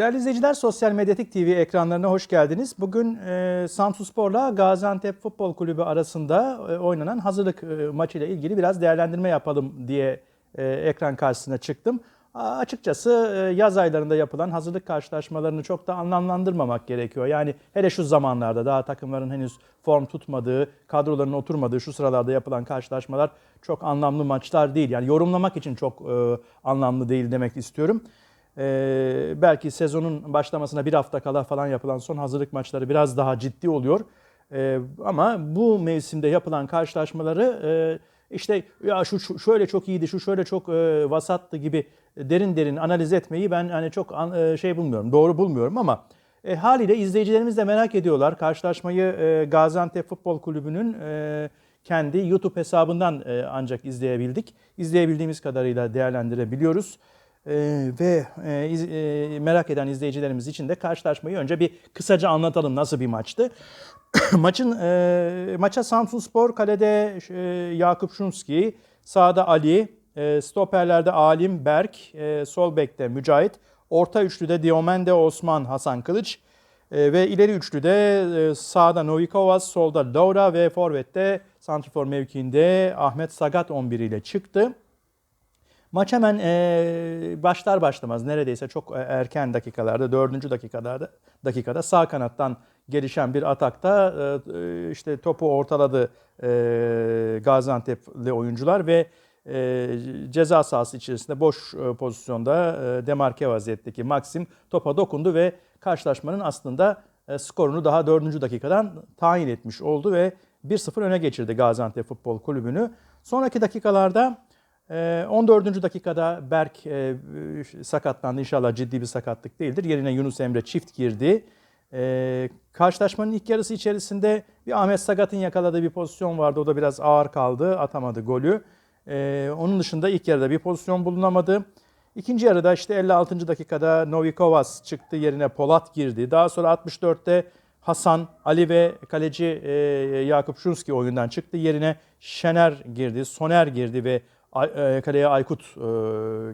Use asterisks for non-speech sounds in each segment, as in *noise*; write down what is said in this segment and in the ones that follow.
Değerli izleyiciler, Sosyal Medyatik TV ekranlarına hoş geldiniz. Bugün e, Samsunspor'la Gaziantep Futbol Kulübü arasında e, oynanan hazırlık e, maçıyla ilgili biraz değerlendirme yapalım diye e, ekran karşısına çıktım. A, açıkçası e, yaz aylarında yapılan hazırlık karşılaşmalarını çok da anlamlandırmamak gerekiyor. Yani hele şu zamanlarda daha takımların henüz form tutmadığı, kadroların oturmadığı şu sıralarda yapılan karşılaşmalar çok anlamlı maçlar değil. Yani yorumlamak için çok e, anlamlı değil demek istiyorum. Ee, belki sezonun başlamasına bir hafta kala falan yapılan son hazırlık maçları biraz daha ciddi oluyor. Ee, ama bu mevsimde yapılan karşılaşmaları e, işte ya şu, şu şöyle çok iyiydi, şu şöyle çok e, vasattı gibi derin derin analiz etmeyi ben hani çok an, e, şey bulmuyorum, doğru bulmuyorum ama e, haliyle izleyicilerimiz de merak ediyorlar. Karşılaşmayı e, Gaziantep Futbol Kulübü'nün e, kendi YouTube hesabından e, ancak izleyebildik. İzleyebildiğimiz kadarıyla değerlendirebiliyoruz. Ee, ve e, e, merak eden izleyicilerimiz için de karşılaşmayı önce bir kısaca anlatalım nasıl bir maçtı. *coughs* Maçın e, maça Samsunspor kalede e, Yakup Şunski, sağda Ali, stoperlerde Alim Berk, sol bekte Mücahit, orta üçlüde Diomende Osman Hasan Kılıç ve ileri üçlüde e, sağda Novikovas, solda Laura ve forvette santrfor mevkiinde Ahmet Sagat 11 ile çıktı. Maç hemen e, başlar başlamaz neredeyse çok erken dakikalarda, dördüncü dakikalarda dakikada sağ kanattan gelişen bir atakta e, işte topu ortaladı e, Gaziantep'li oyuncular ve e, ceza sahası içerisinde boş e, pozisyonda e, demarke vaziyetteki Maxim topa dokundu ve karşılaşmanın aslında e, skorunu daha dördüncü dakikadan tayin etmiş oldu ve 1-0 öne geçirdi Gaziantep Futbol Kulübü'nü. Sonraki dakikalarda 14. Ee, dakikada Berk e, sakatlandı. İnşallah ciddi bir sakatlık değildir. Yerine Yunus Emre çift girdi. Ee, karşılaşmanın ilk yarısı içerisinde bir Ahmet Sagat'ın yakaladığı bir pozisyon vardı. O da biraz ağır kaldı. Atamadı golü. Ee, onun dışında ilk yarıda bir pozisyon bulunamadı. İkinci yarıda işte 56. dakikada Novikovas çıktı. Yerine Polat girdi. Daha sonra 64'te Hasan, Ali ve kaleci e, Yakup Şunski oyundan çıktı. Yerine Şener girdi, Soner girdi ve e, kaleye Aykut e,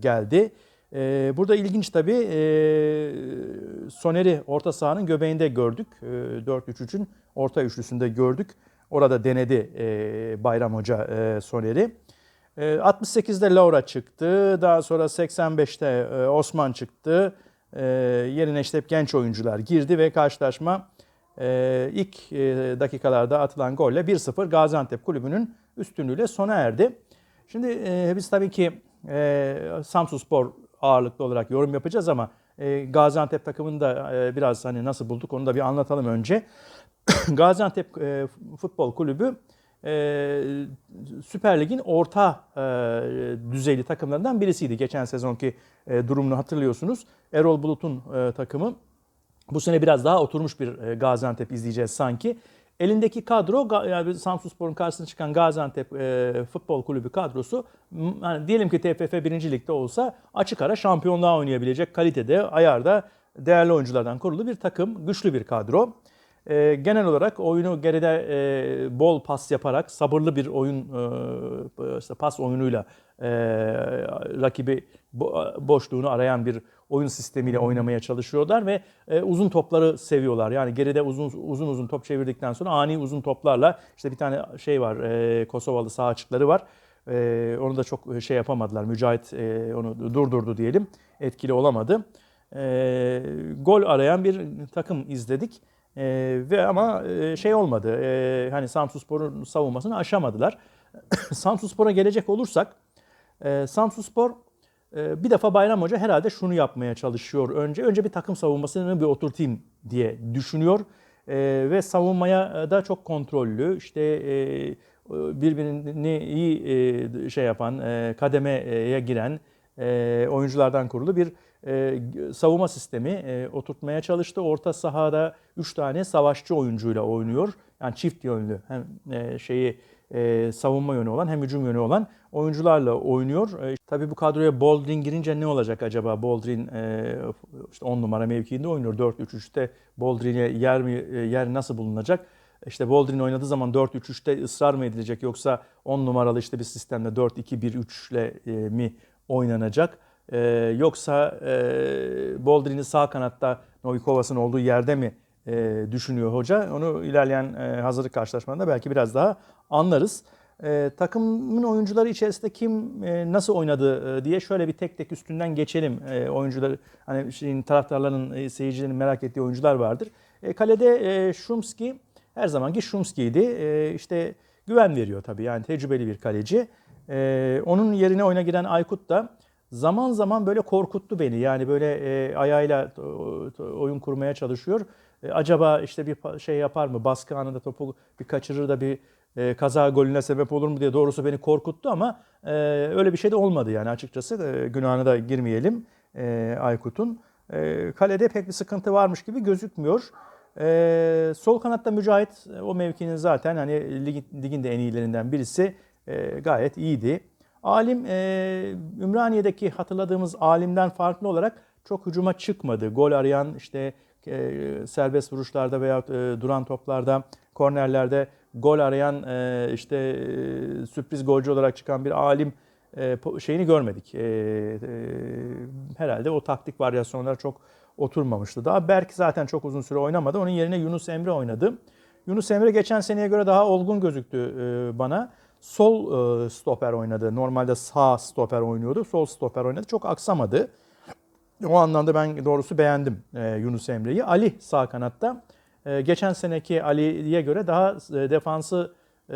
geldi. E, burada ilginç tabii Soner'i orta sahanın göbeğinde gördük. 4-3-3'ün orta üçlüsünde gördük. Orada denedi Bayram Hoca Soner'i. 68'de Laura çıktı. Daha sonra 85'te Osman çıktı. Yerine işte hep genç oyuncular girdi ve karşılaşma ilk dakikalarda atılan golle 1-0 Gaziantep Kulübü'nün üstünlüğüyle sona erdi. Şimdi e, biz tabii ki e, Samsun Spor ağırlıklı olarak yorum yapacağız ama e, Gaziantep takımını da e, biraz hani nasıl bulduk onu da bir anlatalım önce. *coughs* Gaziantep e, Futbol Kulübü e, Süper Lig'in orta e, düzeyli takımlarından birisiydi. Geçen sezonki e, durumunu hatırlıyorsunuz. Erol Bulut'un e, takımı bu sene biraz daha oturmuş bir e, Gaziantep izleyeceğiz sanki. Elindeki kadro yani Samsunspor'un karşısına çıkan Gaziantep e, Futbol Kulübü kadrosu yani diyelim ki TFF 1. Lig'de olsa açık ara şampiyonluğa oynayabilecek kalitede, ayarda değerli oyunculardan kurulu bir takım, güçlü bir kadro. E, genel olarak oyunu geride e, bol pas yaparak sabırlı bir oyun e, işte pas oyunuyla e, rakibi bo, boşluğunu arayan bir oyun sistemiyle oynamaya çalışıyorlar ve e, uzun topları seviyorlar. Yani geride uzun uzun uzun top çevirdikten sonra ani uzun toplarla işte bir tane şey var e, Kosovalı sağ açıkları var. E, onu da çok şey yapamadılar. Mücahit e, onu durdurdu diyelim. Etkili olamadı. E, gol arayan bir takım izledik. E, ve ama e, şey olmadı. E, hani Samsunspor'un savunmasını aşamadılar. *coughs* Samsunspor'a gelecek olursak e, Samsunspor e, bir defa Bayram Hoca herhalde şunu yapmaya çalışıyor. Önce önce bir takım savunmasını bir oturtayım diye düşünüyor. E, ve savunmaya da çok kontrollü. İşte e, birbirini iyi e, şey yapan, e, kademeye giren e, oyunculardan kurulu bir e, savunma sistemi e, oturtmaya çalıştı. Orta sahada 3 tane savaşçı oyuncuyla oynuyor. Yani çift yönlü hem e, şeyi e, savunma yönü olan hem hücum yönü olan oyuncularla oynuyor. E, tabii bu kadroya Boldrin girince ne olacak acaba? Boldrin e, işte 10 numara mevkiinde oynuyor. 4-3-3'te Boldrin'e yer mi e, yer nasıl bulunacak? İşte Boldrin oynadığı zaman 4-3-3'te ısrar mı edilecek yoksa 10 numaralı işte bir sistemde 4-2-1-3 ile e, mi oynanacak? E, yoksa e, Boldrin'i sağ kanatta Novikovas'ın olduğu yerde mi e, düşünüyor hoca? Onu ilerleyen e, hazırlık karşılaşmalarında belki biraz daha anlarız. E, takımın oyuncuları içerisinde kim e, nasıl oynadı e, diye şöyle bir tek tek üstünden geçelim. E, oyuncuları hani şeyin taraftarların, e, seyircilerin merak ettiği oyuncular vardır. E, kalede e, Şumski her zamanki Şumski'ydi. E, işte güven veriyor tabii yani tecrübeli bir kaleci. E, onun yerine oyuna giren Aykut da zaman zaman böyle korkuttu beni. Yani böyle e, ayağıyla e, oyun kurmaya çalışıyor. E, acaba işte bir şey yapar mı? Baskı anında topu bir kaçırır da bir e, kaza golüne sebep olur mu diye doğrusu beni korkuttu ama e, öyle bir şey de olmadı yani açıkçası. E, günahına da girmeyelim e, Aykut'un. E, kalede pek bir sıkıntı varmış gibi gözükmüyor. E, sol kanatta Mücahit e, o mevkinin zaten hani ligin, ligin de en iyilerinden birisi e, gayet iyiydi. Alim e, Ümraniye'deki hatırladığımız alimden farklı olarak çok hücuma çıkmadı. Gol arayan işte e, serbest vuruşlarda veya e, duran toplarda, kornerlerde gol arayan e, işte e, sürpriz golcü olarak çıkan bir alim e, şeyini görmedik. E, e, herhalde o taktik varyasyonlar çok oturmamıştı. Daha Berk zaten çok uzun süre oynamadı. Onun yerine Yunus Emre oynadı. Yunus Emre geçen seneye göre daha olgun gözüktü e, bana. Sol e, stoper oynadı. Normalde sağ stoper oynuyordu. Sol stoper oynadı. Çok aksamadı. O anlamda ben doğrusu beğendim e, Yunus Emre'yi. Ali sağ kanatta. E, geçen seneki Ali'ye göre daha e, defansı e,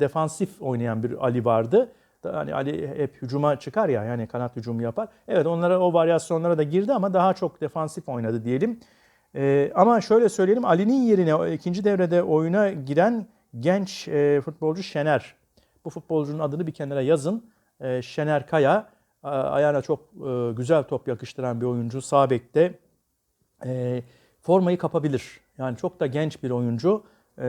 defansif oynayan bir Ali vardı. Hani Ali hep hücuma çıkar ya yani kanat hücumu yapar. Evet onlara o varyasyonlara da girdi ama daha çok defansif oynadı diyelim. E, ama şöyle söyleyelim Ali'nin yerine ikinci devrede oyuna giren genç e, futbolcu Şener. Bu futbolcunun adını bir kenara yazın. E, Şener Kaya a- ayağına çok e, güzel top yakıştıran bir oyuncu. Sağ bekte e, formayı kapabilir. Yani çok da genç bir oyuncu. E,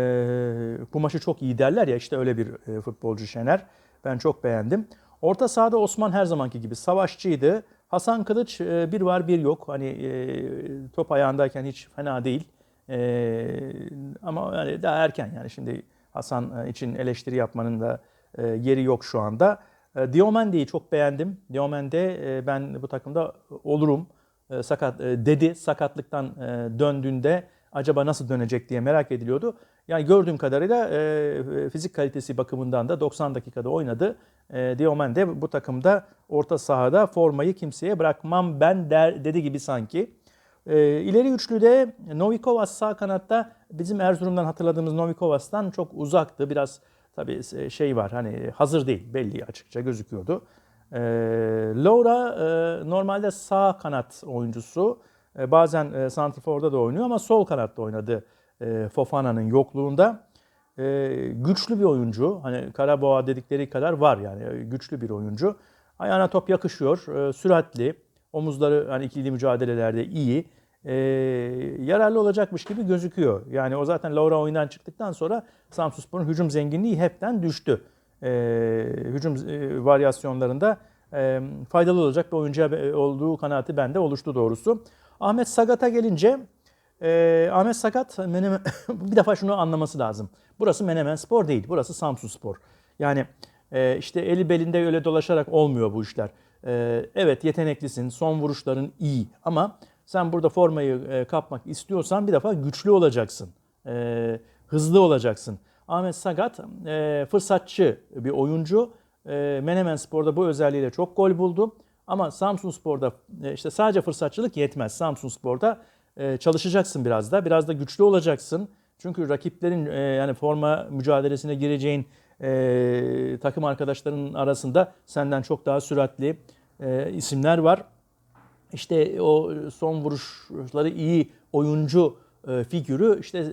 bu maçı çok iyi derler ya işte öyle bir e, futbolcu Şener. Ben çok beğendim. Orta sahada Osman her zamanki gibi savaşçıydı. Hasan Kılıç e, bir var bir yok. Hani e, top ayağındayken hiç fena değil. E, ama yani daha erken yani şimdi Hasan e, için eleştiri yapmanın da e, yeri yok şu anda. E, Diomende'yi çok beğendim. Diomende e, ben bu takımda olurum sakat dedi sakatlıktan döndüğünde acaba nasıl dönecek diye merak ediliyordu. Yani gördüğüm kadarıyla fizik kalitesi bakımından da 90 dakikada oynadı. E, Diomande bu takımda orta sahada formayı kimseye bırakmam ben der dedi gibi sanki. E, ileri üçlüde Novikovas sağ kanatta bizim Erzurum'dan hatırladığımız Novikovas'tan çok uzaktı. Biraz tabii şey var hani hazır değil belli açıkça gözüküyordu. E, Laura e, normalde sağ kanat oyuncusu. E, bazen e, santrforda da oynuyor ama sol kanatta oynadı e, Fofana'nın yokluğunda. E, güçlü bir oyuncu. Hani Karaboğa dedikleri kadar var yani e, güçlü bir oyuncu. Ayağına top yakışıyor. E, süratli. Omuzları hani ikili mücadelelerde iyi. E, yararlı olacakmış gibi gözüküyor. Yani o zaten Laura oyundan çıktıktan sonra Samsunspor'un hücum zenginliği hepten düştü. E, hücum e, varyasyonlarında e, faydalı olacak bir oyuncu olduğu kanaati bende oluştu doğrusu. Ahmet Sagat'a gelince e, Ahmet Sagat Menemen, *coughs* bir defa şunu anlaması lazım. Burası Menemen Spor değil. Burası Samsun Spor. Yani e, işte eli belinde öyle dolaşarak olmuyor bu işler. E, evet yeteneklisin. Son vuruşların iyi ama sen burada formayı e, kapmak istiyorsan bir defa güçlü olacaksın. E, hızlı olacaksın. Ahmet Sagat e, fırsatçı bir oyuncu. E, Menemen Spor'da bu özelliğiyle çok gol buldu. Ama Samsun Spor'da e, işte sadece fırsatçılık yetmez. Samsun Spor'da e, çalışacaksın biraz da. Biraz da güçlü olacaksın. Çünkü rakiplerin e, yani forma mücadelesine gireceğin e, takım arkadaşların arasında senden çok daha süratli e, isimler var. İşte o son vuruşları iyi oyuncu e, figürü işte e,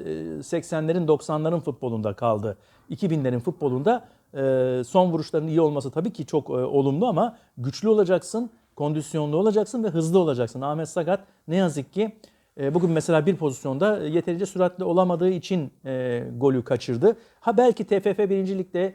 80'lerin 90'ların futbolunda kaldı. 2000'lerin futbolunda e, son vuruşların iyi olması tabii ki çok e, olumlu ama güçlü olacaksın, kondisyonlu olacaksın ve hızlı olacaksın. Ahmet Sakat ne yazık ki e, bugün mesela bir pozisyonda yeterince süratli olamadığı için e, golü kaçırdı. Ha belki TFF birincilikte e,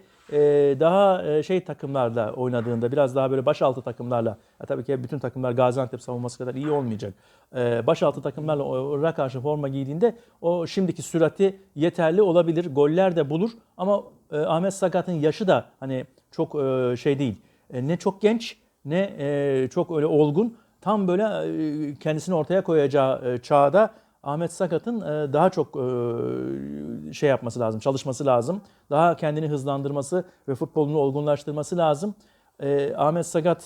daha e, şey takımlarla oynadığında biraz daha böyle başaltı takımlarla ya tabii ki bütün takımlar Gaziantep savunması kadar iyi olmayacak. E, başaltı takımlarla ona karşı forma giydiğinde o şimdiki sürati yeterli olabilir. Goller de bulur ama e, Ahmet Sakat'ın yaşı da hani çok e, şey değil. Ne çok genç ne çok öyle olgun. Tam böyle kendisini ortaya koyacağı çağda Ahmet Sakat'ın e, daha çok e, şey yapması lazım, çalışması lazım. Daha kendini hızlandırması ve futbolunu olgunlaştırması lazım. E, Ahmet Sakat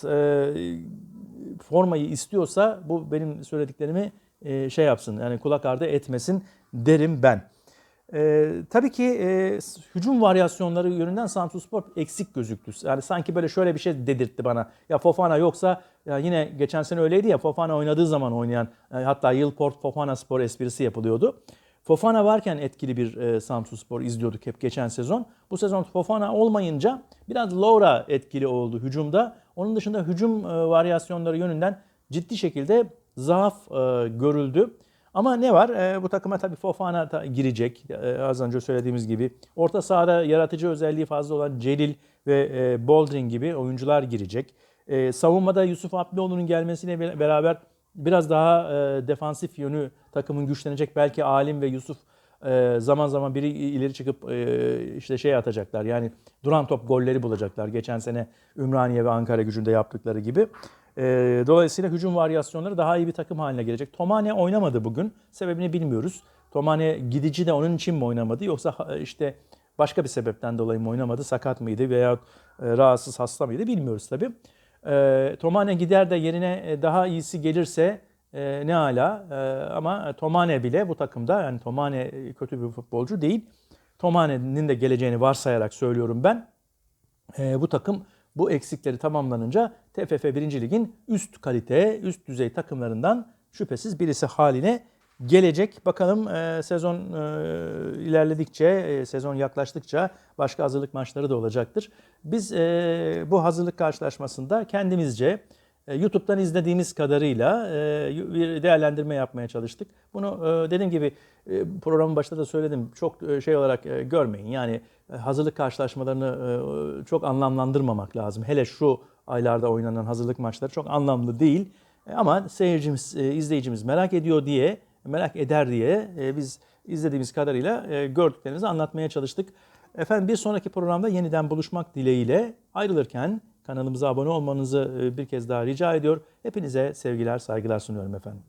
formayı istiyorsa bu benim söylediklerimi şey yapsın yani kulak ardı etmesin derim ben. E, tabii ki e, hücum varyasyonları yönünden Samsunspor eksik gözüktü. Yani sanki böyle şöyle bir şey dedirtti bana. Ya Fofana yoksa ya yine geçen sene öyleydi ya Fofana oynadığı zaman oynayan e, hatta Yılport Fofana Spor esprisi yapılıyordu. Fofana varken etkili bir e, Samsunspor izliyorduk hep geçen sezon. Bu sezon Fofana olmayınca biraz Laura etkili oldu hücumda. Onun dışında hücum e, varyasyonları yönünden ciddi şekilde zaaf e, görüldü. Ama ne var? E, bu takıma tabii Fofana da girecek. E, az önce söylediğimiz gibi. Orta sahada yaratıcı özelliği fazla olan Celil ve e, Boldrin gibi oyuncular girecek. E, savunmada Yusuf Abdioğlu'nun gelmesiyle be- beraber biraz daha e, defansif yönü takımın güçlenecek. Belki Alim ve Yusuf e, zaman zaman biri ileri çıkıp e, işte şey atacaklar. Yani duran top golleri bulacaklar. Geçen sene Ümraniye ve Ankara gücünde yaptıkları gibi. E, dolayısıyla hücum varyasyonları daha iyi bir takım haline gelecek. Tomane oynamadı bugün. Sebebini bilmiyoruz. Tomane gidici de onun için mi oynamadı yoksa işte başka bir sebepten dolayı mı oynamadı? Sakat mıydı veya e, rahatsız hasta mıydı bilmiyoruz tabii. E, Tomane gider de yerine e, daha iyisi gelirse e, ne ala E, ama Tomane bile bu takımda yani Tomane e, kötü bir futbolcu değil. Tomane'nin de geleceğini varsayarak söylüyorum ben. E, bu takım bu eksikleri tamamlanınca TFF 1. Lig'in üst kalite, üst düzey takımlarından şüphesiz birisi haline gelecek. Bakalım e, sezon e, ilerledikçe, e, sezon yaklaştıkça başka hazırlık maçları da olacaktır. Biz e, bu hazırlık karşılaşmasında kendimizce e, YouTube'dan izlediğimiz kadarıyla e, bir değerlendirme yapmaya çalıştık. Bunu e, dediğim gibi e, programın başında da söyledim. Çok e, şey olarak e, görmeyin. Yani e, hazırlık karşılaşmalarını e, çok anlamlandırmamak lazım. Hele şu aylarda oynanan hazırlık maçları çok anlamlı değil. E, Ama seyircimiz, e, izleyicimiz merak ediyor diye, merak eder diye e, biz izlediğimiz kadarıyla gördüklerimizi anlatmaya çalıştık. Efendim bir sonraki programda yeniden buluşmak dileğiyle ayrılırken kanalımıza abone olmanızı bir kez daha rica ediyor. Hepinize sevgiler, saygılar sunuyorum efendim.